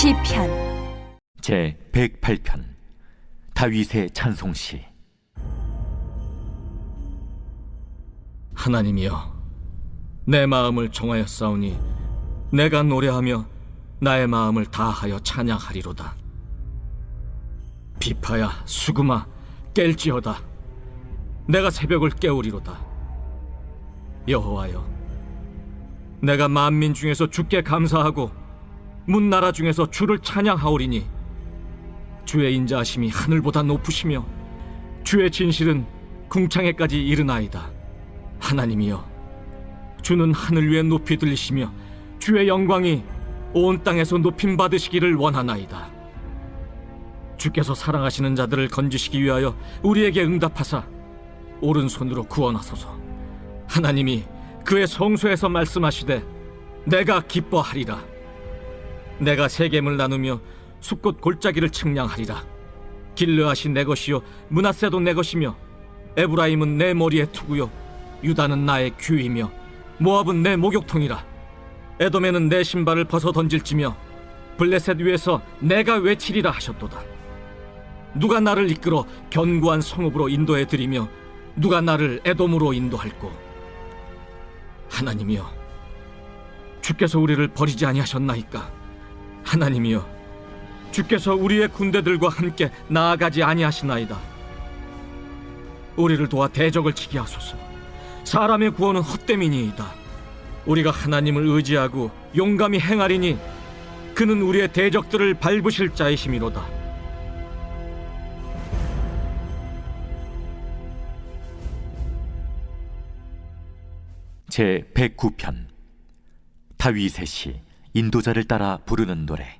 시편. 제 108편. 다윗의 찬송시. 하나님이여 내 마음을 정하여 싸우니 내가 노래하며 나의 마음을 다하여 찬양하리로다. 비파야 수금아 깰지어다. 내가 새벽을 깨우리로다. 여호와여 내가 만민 중에서 주께 감사하고 문나라 중에서 주를 찬양하오리니 주의 인자하심이 하늘보다 높으시며 주의 진실은 궁창에까지 이르나이다. 하나님이여 주는 하늘 위에 높이 들리시며 주의 영광이 온 땅에서 높임 받으시기를 원하나이다. 주께서 사랑하시는 자들을 건지시기 위하여 우리에게 응답하사 오른손으로 구원하소서. 하나님이 그의 성소에서 말씀하시되 내가 기뻐하리라 내가 세겜을 나누며 숲꽃 골짜기를 측량하리라. 길르앗이 내 것이요 문하세도 내 것이며 에브라임은 내 머리에 투구요 유다는 나의 귀이며 모압은 내 목욕통이라. 에돔에는 내 신발을 벗어 던질지며 블레셋 위에서 내가 외치리라 하셨도다. 누가 나를 이끌어 견고한 성읍으로 인도해 드리며 누가 나를 에돔으로 인도할꼬? 하나님이여 주께서 우리를 버리지 아니하셨나이까 하나님이여 주께서 우리의 군대들과 함께 나아가지 아니하시나이다. 우리를 도와 대적을 치게 하소서. 사람의 구원은 헛됨이니이다. 우리가 하나님을 의지하고 용감히 행하리니 그는 우리의 대적들을 밟으실 자이심이로다. 제 109편 다윗의 시 인도자를 따라 부르는 노래.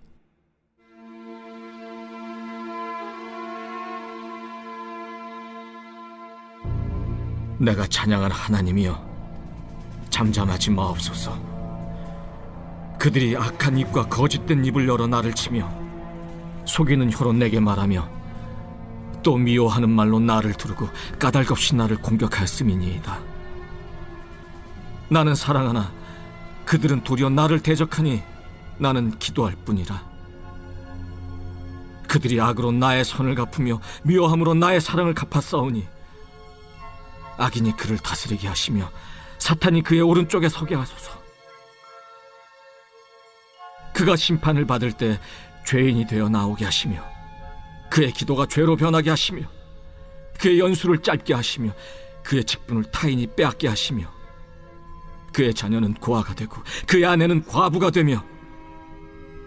내가 찬양한 하나님이여 잠잠하지 마옵소서. 그들이 악한 입과 거짓된 입을 열어 나를 치며 속이는 혀로 내게 말하며 또 미워하는 말로 나를 두르고 까닭없이 나를 공격하였음이니이다. 나는 사랑하나 그들은 도리어 나를 대적하니 나는 기도할 뿐이라 그들이 악으로 나의 선을 갚으며 미워함으로 나의 사랑을 싸우니 악인이 그를 다스리게 하시며 사탄이 그의 오른쪽에 서게 하소서. 그가 심판을 받을 때 죄인이 되어 나오게 하시며 그의 기도가 죄로 변하게 하시며 그의 연수를 짧게 하시며 그의 직분을 타인이 빼앗게 하시며 그의 자녀는 고아가 되고 그의 아내는 과부가 되며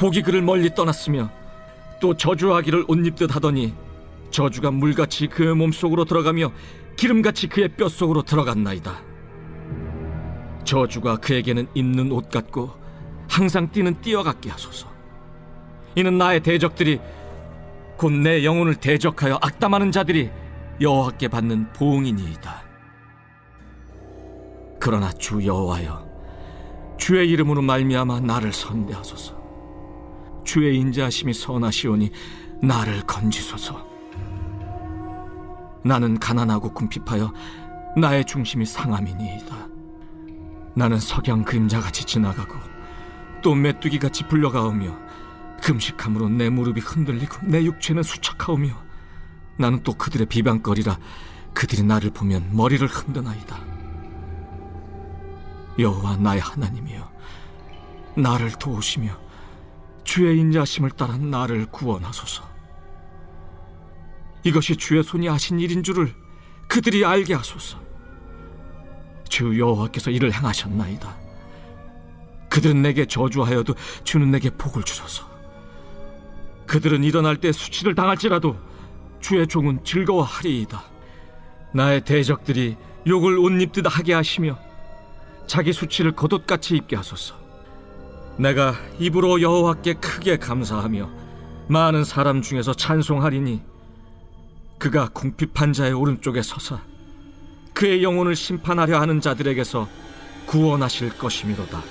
복이 그를 멀리 떠났으며 또 저주하기를 옷 입듯 하더니 저주가 물같이 그의 몸속으로 들어가며 기름같이 그의 뼛속으로 들어갔나이다. 저주가 그에게는 입는 옷 같고 항상 뛰는 띠와 같게 하소서. 이는 나의 대적들이 곧 내 영혼을 대적하여 악담하는 자들이 여호와께 받는 보응이니이다. 그러나 주 여호와여, 주의 이름으로 말미암아 나를 선대하소서. 주의 인자하심이 선하시오니 나를 건지소서. 나는 가난하고 궁핍하여 나의 중심이 상함이니이다. 나는 석양 그림자같이 지나가고 또 메뚜기같이 불려가오며 금식함으로 내 무릎이 흔들리고 내 육체는 수척하오며 나는 또 그들의 비방거리라 그들이 나를 보면 머리를 흔드나이다. 여호와 나의 하나님이여 나를 도우시며 주의 인 자심을 따라 나를 구원하소서. 이것이 주의 손이 하신 일인 줄을 그들이 알게 하소서. 주 여호와께서 이를 행하셨나이다. 그들은 내게 저주하여도 주는 내게 복을 주소서. 그들은 일어날 때 수치를 당할지라도 주의 종은 즐거워하리이다. 나의 대적들이 욕을 옷 입듯 하게 하시며 자기 수치를 겉옷같이 입게 하소서. 내가 입으로 여호와께 크게 감사하며 많은 사람 중에서 찬송하리니 그가 궁핍한 자의 오른쪽에 서사 그의 영혼을 심판하려 하는 자들에게서 구원하실 것이미로다.